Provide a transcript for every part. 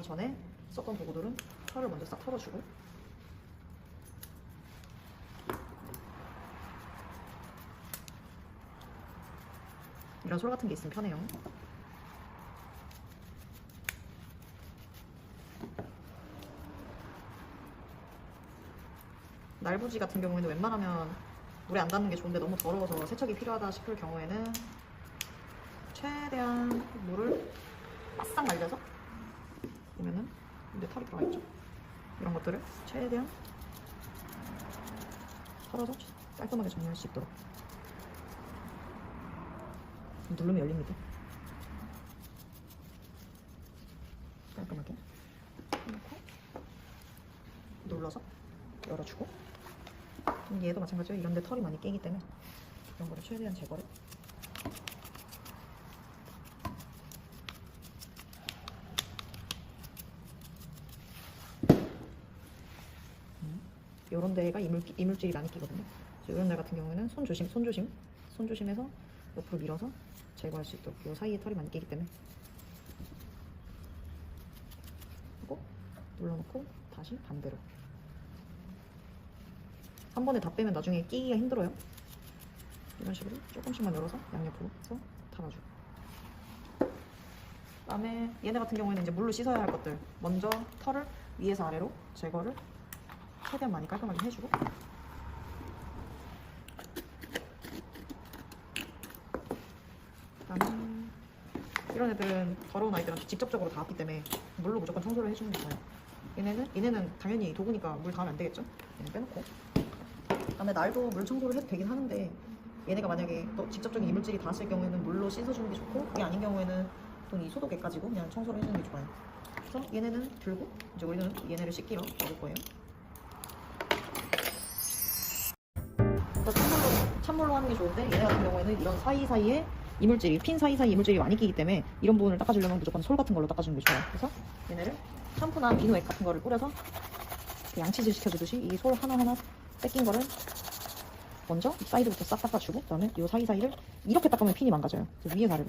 들어가기 전에 썼던 도구들은 털을 먼저 싹 털어주고 이런 솔 같은 게 있으면 편해요. 날부지 같은 경우에는 웬만하면 물에 안 닿는 게 좋은데 너무 더러워서 세척이 필요하다 싶을 경우에는 최대한 물을 바싹 말려서 보면은 근데 털이 들어가 있죠. 이런 것들을 최대한 털어서 깔끔하게 정리할 수 있도록 누르면 열립니다. 깔끔하게 해놓고 눌러서 열어주고 음, 얘도 마찬가지로 이런데 털이 많이 깨기 때문에 이런 거를 최대한 제거를 이런 데가 이물, 이물질이 많이 끼거든요. 이런 데 같은 경우에는 손 조심, 손 조심, 손 조심해서 옆으로 밀어서 제거할 수 있도록 이 사이에 털이 많이 끼기 때문에. 하고 눌러놓고 다시 반대로. 한 번에 다 빼면 나중에 끼기가 힘들어요. 이런 식으로 조금씩만 열어서 양옆으로 해서 달아주고 그다음에 얘네 같은 경우에는 이제 물로 씻어야 할 것들. 먼저 털을 위에서 아래로 제거를 최대한 많이 깔끔하게 해주고 그다음에 이런 애들은 더러운 아이들은 직접적으로 닿았기 때문에 물로 무조건 청소를 해주는 게 좋아요. 얘네는 얘네는 당연히 도구니까 물 닿으면 안 되겠죠. 얘는 빼놓고 그다음에 날도 물 청소를 해도 되긴 하는데 얘네가 만약에 또 직접적인 이물질이 닿았을 경우에는 물로 씻어주는 게 좋고 그게 아닌 경우에는 또이 소독액 가지고 그냥 청소를 해주는 게 좋아요. 그래서 얘네는 들고 이제 우리는 얘네를 씻기러 넣을 거예요. 찬물로, 찬물로 하는 게 좋은데 얘네 같은 경우에는 이런 사이 사이에 이물질이 핀 사이사이 이물질이 많이 끼기 때문에 이런 부분을 닦아주려면 무조건 솔 같은 걸로 닦아주는 게 좋아요. 그래서 얘네를 샴푸나 비누액 같은 거를 뿌려서 양치질 시켜주듯이 이 솔 하나하나 뺏긴 거를 먼저 이 사이드부터 싹 닦아주고 그다음에 이 사이사이를 이렇게 닦으면 핀이 망가져요. 위에 아래로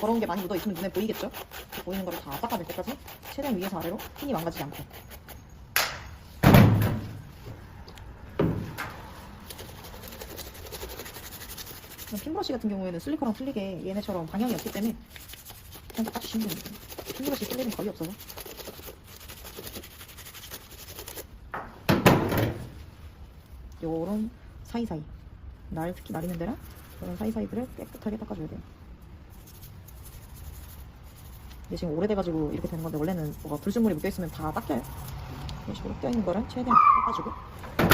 더러운 게 많이 묻어 있으면 눈에 보이겠죠? 보이는 거를 다 닦아낼 때까지 최대한 위에서 아래로 핀이 망가지지 않고 핀브러쉬 같은 경우에는 슬리퍼랑 틀리게 얘네처럼 방향이 없기 때문에 그냥 닦아주시면 됩니다. 핀브러쉬 쓸 일은 거의 없어서 요런 사이사이 날 특히 날 있는 데랑 이런 사이사이들을 깨끗하게 닦아줘야 돼요. 이게 지금 오래돼가지고 이렇게 되는 건데 원래는 뭐가 불순물이 묻어있으면 다 닦여요. 이런 식으로 껴있는 거를 최대한 닦아주고 그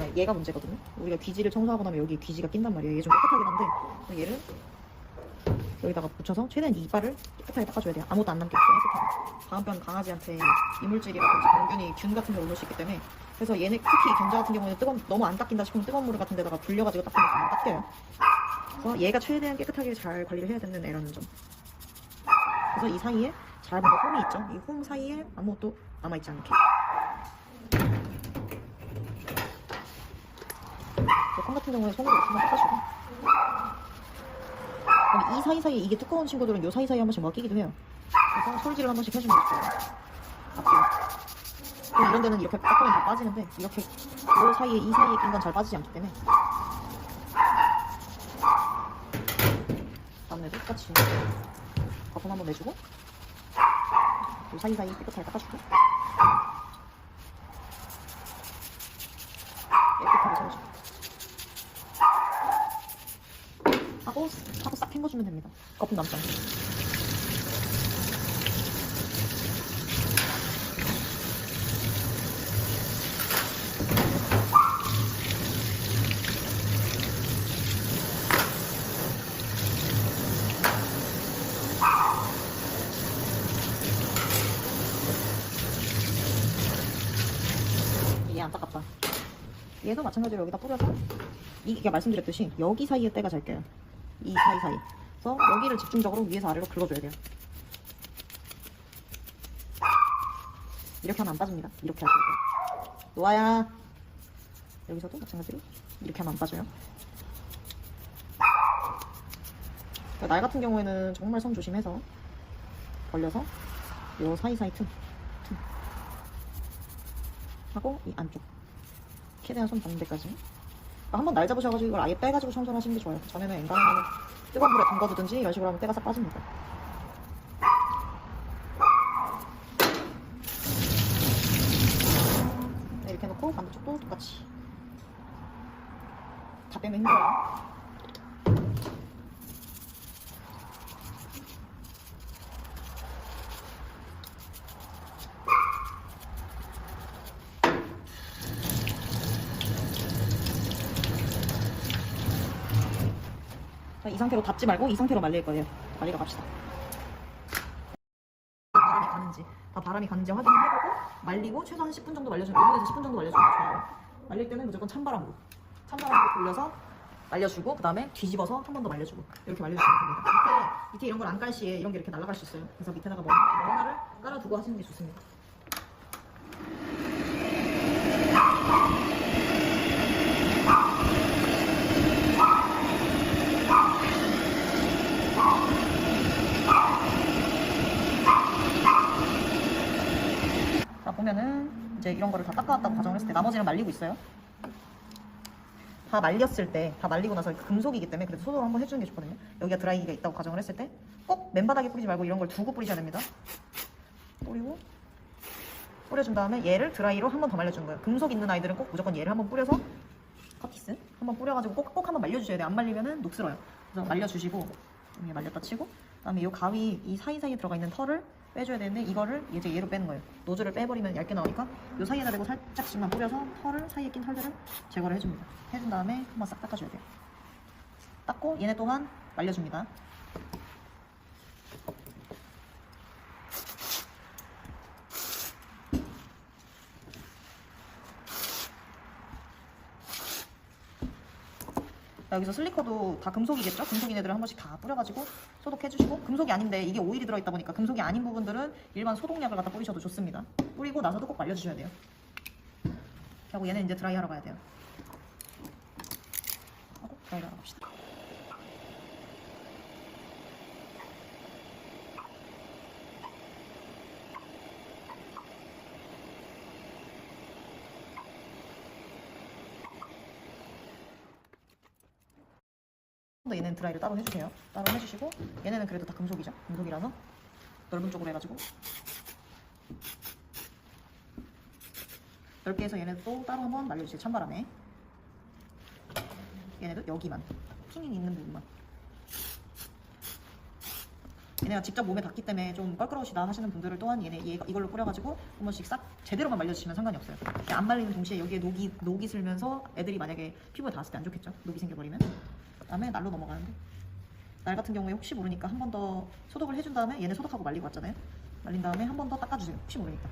다음에 얘가 문제거든요. 우리가 귀지를 청소하고 나면 여기 귀지가 낀단 말이에요. 얘 좀 깨끗하긴 한데 얘를 여기다가 붙여서 최대한 이 이빨을 깨끗하게 닦아줘야 돼요. 아무것도 안 남게 없어요. 다음번 강아지한테 이물질이라든지 병균이 균 같은 게 올릴 수 있기 때문에 그래서 얘네 특히 견자 같은 경우는 뜨거운 너무 안 닦인다 싶으면 뜨거운 물 같은 데다가 불려가지고 닦으면 다 닦여요. 그래서 얘가 최대한 깨끗하게 잘 관리를 해야 되는 애라는 점. 그래서 이 사이에 잘 보면 홈이 있죠. 이 홈 사이에 아무것도 남아있지 않게. 콩 같은 경우에 손으로 닦아주고. 그럼 이 사이사이에 이게 두꺼운 친구들은 요 사이사이에 한 번씩 뭐 끼기도 해요. 그래서 솔질을 한 번씩 해주면 좋아요. 앞으로. 또 이런 데는 이렇게 닦으면 다 빠지는데 이렇게 요 사이에 이 사이에 낀 건 잘 빠지지 않기 때문에 다음에도 똑같이 거품 한번 내주고 요 사이사이 깨끗하게 닦아주고 깨끗하게 세워주고 하고 하고 싹 헹궈주면 됩니다 거품 얘 안타깝다. 얘도 마찬가지로 여기다 뿌려서 이게 말씀드렸듯이 여기 사이에 때가 잘 껴요. 이 사이사이 그래서 여기를 집중적으로 위에서 아래로 긁어줘야 돼요. 이렇게 하면 안 빠집니다. 이렇게 하셔야 돼요. 노아야 여기서도 마찬가지로 이렇게 하면 안 빠져요. 날 같은 경우에는 정말 손 조심해서 벌려서 요 사이사이 틈, 틈 하고 이 안쪽 최대한 손 닿는 데까지. 그러니까 한번 날 잡으셔가지고 이걸 아예 빼가지고 청소를 하시는 게 좋아요. 전에는 엔간하면 뜨거운 물에 담가두든지 이런 식으로 하면 때가 싹 빠집니다. 네, 이렇게 해놓고 반대쪽도 똑같이. 다 빼면 힘들어요 이 상태로 닫지 말고 이 상태로 말릴 거예요. 말리러 갑시다. 바람이 가는지 다 바람이 가는지 확인해보고 말리고 최소 한 10분 정도 말려주면 5분에서 10분 정도 말려주면 좋아요. 말릴 때는 무조건 찬바람으로 찬바람으로 돌려서 말려주고 그 다음에 뒤집어서 한 번 더 말려주고 이렇게 말려주시면 됩니다. 밑에, 밑에 이런 걸 안 깔 시에 이런 게 이렇게 날아갈 수 있어요. 그래서 밑에다가 뭐, 뭐 하나를 깔아두고 하시는 게 좋습니다. 보면은 이제 이런 거를 다 닦아왔다고 가정을 했을 때 나머지는 말리고 있어요. 다 말렸을 때, 다 말리고 나서 금속이기 때문에 그래도 소독을 한번 해주는 게 좋거든요. 여기가 드라이기가 있다고 가정을 했을 때 꼭 맨바닥에 뿌리지 말고 이런 걸 두고 뿌리셔야 됩니다. 뿌리고 뿌려준 다음에 얘를 드라이로 한 번 더 말려주는 거예요. 금속 있는 아이들은 꼭 무조건 얘를 한 번 뿌려서 커피스 한 번 뿌려가지고 꼭, 꼭 한 번 말려주셔야 돼요. 안 말리면은 녹슬어요. 그래서 말려주시고 이게 말렸다 치고 그다음에 이 가위 이 사이사이에 들어가 있는 털을 빼줘야 되는데 이거를 이제 얘로 빼는 거예요. 노즐을 빼버리면 얇게 나오니까 이 사이에다 대고 살짝씩만 뿌려서 털을 사이에 낀 털들을 제거를 해줍니다. 해준 다음에 한번 싹 닦아줘야 돼요. 닦고 얘네 또한 말려줍니다. 여기서 슬리커도 다 금속이겠죠? 금속인 애들은 한 번씩 다 뿌려가지고 소독해주시고 금속이 아닌데 이게 오일이 들어있다 보니까 금속이 아닌 부분들은 일반 소독약을 갖다 뿌리셔도 좋습니다. 뿌리고 나서도 꼭 말려주셔야 돼요. 하고 얘는 이제 드라이 하러 가야 돼요. 하고 드라이 하러 갑시다. 더 얘는 드라이를 따로 해주세요. 따로 해주시고 얘네는 그래도 다 금속이죠. 금속이라서 넓은 쪽으로 해가지고 넓게 해서 얘네도 따로 한번 말려주세요. 찬바람에 얘네도 여기만 킹이 있는 부분만 얘네가 직접 몸에 닿기 때문에 좀 껄끄러우시다 하시는 분들을 또한 얘네 얘 이걸로 뿌려가지고 한 번씩 싹 제대로만 말려주시면 상관이 없어요. 안 말리는 동시에 여기에 녹이 녹이 슬면서 애들이 만약에 피부에 닿았을 때 안 좋겠죠. 녹이 생겨버리면. 그다음에 날로 넘어가는데 날 같은 경우에 혹시 모르니까 한 번 더 소독을 해준 다음에 얘네 소독하고 말리고 왔잖아요. 말린 다음에 한 번 더 닦아주세요. 혹시 모르니까.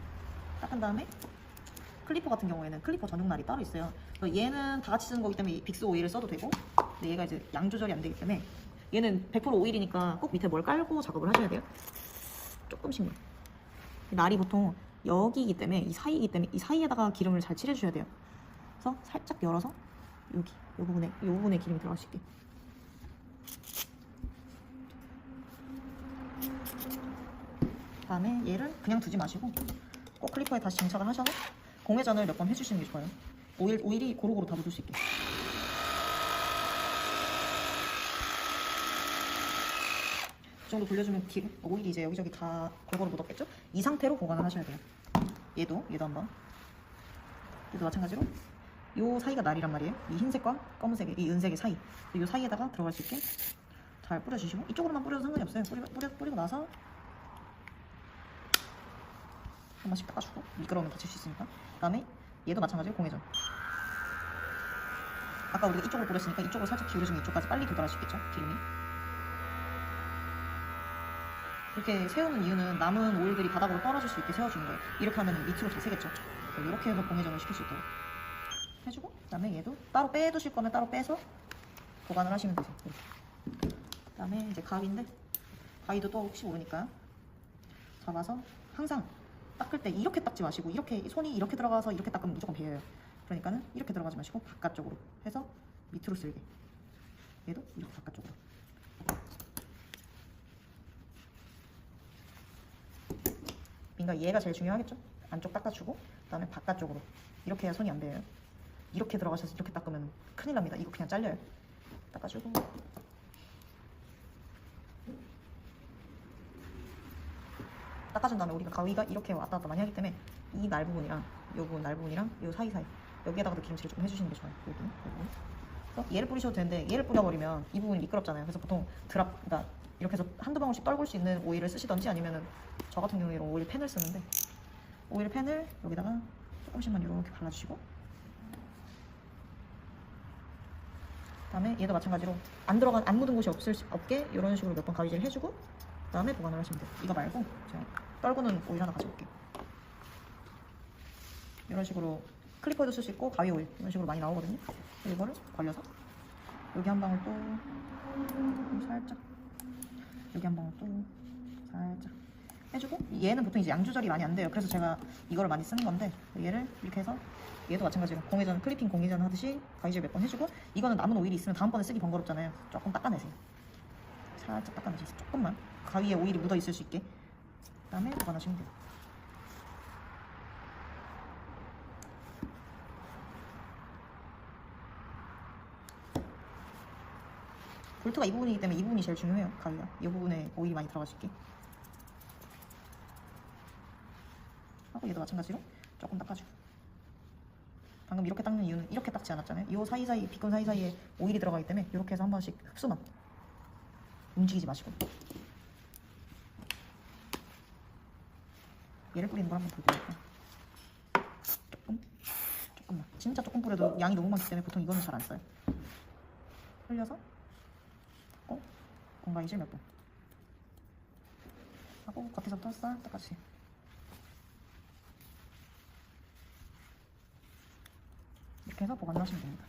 닦은 다음에 클리퍼 같은 경우에는 클리퍼 전용 날이 따로 있어요. 얘는 다 같이 쓰는 거기 때문에 빅스 오일을 써도 되고, 근데 얘가 이제 양 조절이 안 되기 때문에 얘는 100% 오일이니까 꼭 밑에 뭘 깔고 작업을 하셔야 돼요. 조금씩만. 날이 보통 여기이기 때문에 이 사이이기 때문에 이 사이에다가 기름을 잘 칠해주셔야 돼요. 그래서 살짝 열어서 여기 이 부분에 이 부분에 기름이 들어갈 수 있게. 다음에 얘를 그냥 두지 마시고 꼭 클리퍼에 다시 장착을 하셔서 공회전을 몇 번 해주시는 게 좋아요. 오일 오일이 고루고루 다 묻을 수 있게. 이 정도 돌려주면 기, 오일이 이제 여기저기 다 골고루 묻었겠죠? 이 상태로 보관을 하셔야 돼요. 얘도 얘도 한번. 얘도 마찬가지로 요 사이가 날이란 말이에요. 이 흰색과 검은색의 이 은색의 사이. 이 사이에다가 들어갈 수 있게 잘 뿌려주시고 이쪽으로만 뿌려도 상관이 없어요. 뿌리, 뿌려, 뿌리고 나서 한 번씩 닦아주고 미끄러우면 다칠 수 있으니까. 그 다음에 얘도 마찬가지로 공회전. 아까 우리가 이쪽으로 뿌렸으니까 이쪽으로 살짝 기울여주면 이쪽까지 빨리 도달할 수 있겠죠? 기름이. 이렇게 세우는 이유는 남은 오일들이 바닥으로 떨어질 수 있게 세워주는 거예요. 이렇게 하면 밑으로 더 세겠죠. 이렇게 해서 공회전을 시킬 수 있도록 해주고 그 다음에 얘도 따로 빼두실 거면 따로 빼서 보관을 하시면 되세요. 이렇게. 그다음에 이제 가위인데 가위도 또 혹시 모르니까 잡아서 항상 닦을 때 이렇게 닦지 마시고 이렇게 손이 이렇게 들어가서 이렇게 닦으면 무조건 베여요. 그러니까는 이렇게 들어가지 마시고 바깥쪽으로 해서 밑으로 쓸게. 얘도 이렇게 바깥쪽으로. 민가 얘가 제일 중요하겠죠? 안쪽 닦아주고 그 다음에 바깥쪽으로. 이렇게 해야 손이 안 베어요. 이렇게 들어가셔서 이렇게 닦으면 큰일 납니다. 이거 그냥 잘려요. 닦아주고. 닦아준 다음에 우리가 가위가 이렇게 왔다 갔다 많이 하기 때문에 이 날 부분이랑 요 부분 날 부분이랑 요 사이사이 여기에다가도 기름칠을 좀 해주시는 게 좋아요. 요 부분. 그래서 얘를 뿌리셔도 되는데 얘를 뿌려버리면 이 부분이 미끄럽잖아요. 그래서 보통 드랍, 그러니까 이렇게 해서 한두 방울씩 떨굴 수 있는 오일을 쓰시던지 아니면은 저 같은 경우에는 오일 펜을 쓰는데 오일 펜을 여기다가 조금씩만 이렇게 발라주시고 그다음에 얘도 마찬가지로 안 들어간 안 묻은 곳이 없을 수- 없게 이런 식으로 몇 번 가위질 해주고 그다음에 보관을 하시면 돼요. 이거 말고 제가 떨구는 오일 하나 가져올게요. 이런 식으로 클리퍼에도 쓸 수 있고 가위 오일 이런 식으로 많이 나오거든요. 이거를 걸려서 여기 한 방울 또 살짝 여기 한 방울 또 살짝 해주고 얘는 보통 이제 양 조절이 많이 안 돼요. 그래서 제가 이거를 많이 쓰는 건데 얘를 이렇게 해서 얘도 마찬가지로 공회전 클리핑 공회전 하듯이 가위질 몇 번 해주고 이거는 남은 오일이 있으면 다음번에 쓰기 번거롭잖아요. 조금 닦아내세요. 살짝 닦아내세요. 조금만 가위에 오일이 묻어 있을 수 있게 그 다음에 보관하시면 돼요. 볼트가 이 부분이기 때문에 이 부분이 제일 중요해요. 가위가 이 부분에 오일이 많이 있게. 하고 얘도 마찬가지로 조금 닦아주고. 방금 이렇게 닦는 이유는 이렇게 닦지 않았잖아요. 이 사이사이 비건 사이사이에 오일이 들어가기 때문에 이렇게 해서 한 번씩 흡수만 움직이지 마시고. 얘를 뿌리는 걸 한번 볼게요. 조금, 조금만. 진짜 조금 뿌려도 양이 너무 많기 때문에 보통 이거는 잘 안 써요. 흘려서 어? 공간이질 몇 번. 하고 겉에서부터 싹 닦아주세요. 이렇게 해서 보관을 하시면 됩니다.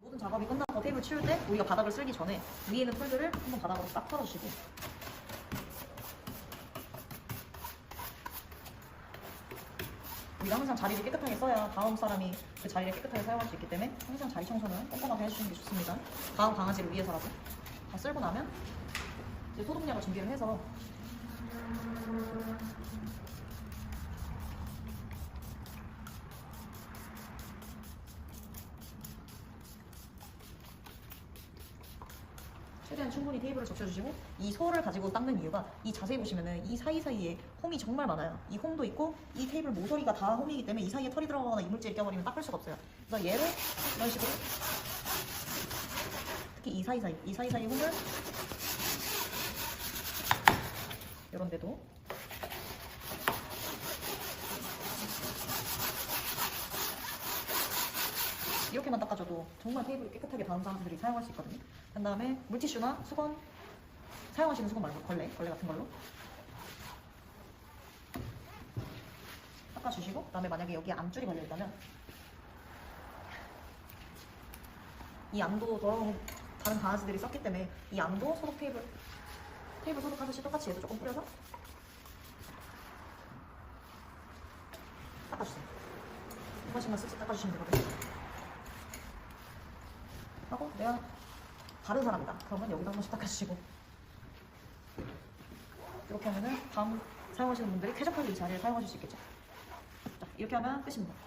모든 작업이 끝나고 테이블 치울 때 우리가 바닥을 쓸기 전에 위에 있는 폴들을 한번 바닥으로 싹 털어주시고 우리가 항상 자리를 깨끗하게 써야 다음 사람이 그 자리를 깨끗하게 사용할 수 있기 때문에 항상 자리 청소는 꼼꼼하게 해주시는 게 좋습니다. 다음 강아지를 위해서라도 다 쓸고 나면 이제 소독약을 준비를 해서 최대한 충분히 테이블을 적셔주시고 이 소를 가지고 닦는 이유가 이 자세히 보시면은 이 사이사이에 홈이 정말 많아요. 이 홈도 있고 이 테이블 모서리가 다 홈이기 때문에 이 사이에 털이 들어가거나 이물질이 껴버리면 닦을 수가 없어요. 그래서 얘를 이런 식으로 특히 이 사이사이 이 사이사이 홈을 이런 데도 이렇게만 닦아줘도 정말 테이블을 깨끗하게 다음 사람들이 사용할 수 있거든요. 그 다음에 물티슈나 수건 사용하시는 수건 말고 걸레, 걸레 같은 걸로 닦아주시고 그 다음에 만약에 여기 암줄이 걸려있다면 이 암도 더러운 다른 강아지들이 썼기 때문에 이 암도 소독 테이블 테이블 소독하듯이 똑같이 얘도 조금 뿌려서 닦아주세요. 한 번씩만 쓱쓱 닦아주시면 되거든요. 하고 내가 다른 사람이다. 그러면 여기도 한 번씩 닦아주시고 이렇게 하면은 다음 사용하시는 분들이 쾌적하게 이 자리를 사용하실 수 있겠죠. 자, 이렇게 하면 끝입니다.